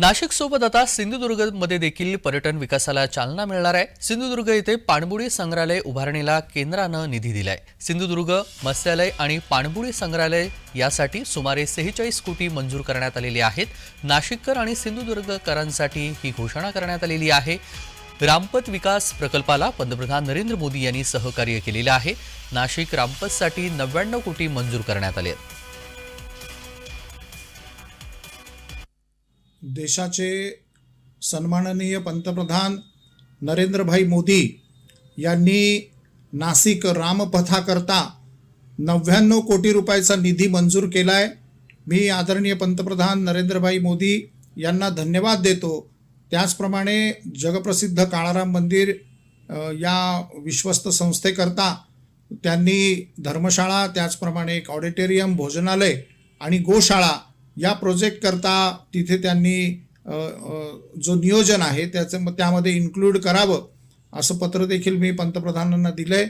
नाशिक सोबत आता सिंधुदुर्गमध्ये देखील पर्यटन विकासाला चालना मिळणार आहे. सिंधुदुर्ग येथे पाणबुडी संग्रहालय उभारणीला केंद्रानं निधी दिलाय. सिंधुदुर्ग मत्स्यालय आणि पाणबुडी संग्रहालय यासाठी सुमारे सेहेचाळीस कोटी मंजूर करण्यात आलेले आहेत. नाशिककर आणि सिंधुदुर्गकरांसाठी ही घोषणा करण्यात आलेली आहे. रामपत विकास प्रकल्पाला पंतप्रधान नरेंद्र मोदी यांनी सहकार्य केलेलं आहे. नाशिक रामपथसाठी नव्याण्णव कोटी मंजूर करण्यात आले आहेत. देशाचे सन्माननीय पंतप्रधान नरेंद्रभाई मोदी यांनी नाशिक रामपथाकरता नव्याण्णव कोटी रुपयाचा निधी मंजूर केला आहे मी आदरणीय पंतप्रधान नरेंद्रभाई मोदी यांना धन्यवाद देतो. त्याचप्रमाणे जगप्रसिद्ध काळाराम मंदिर या विश्वस्त संस्थेकरता त्यांनी धर्मशाळा त्याचप्रमाणे एक ऑडिटोरियम भोजनालय आणि गोशाळा या प्रोजेक्टकरता तिथे त्यांनी जो नियोजन आहे त्याचं त्यामध्ये इन्क्लूड करावं असं पत्र देखील मी पंतप्रधानांना दिलं आहे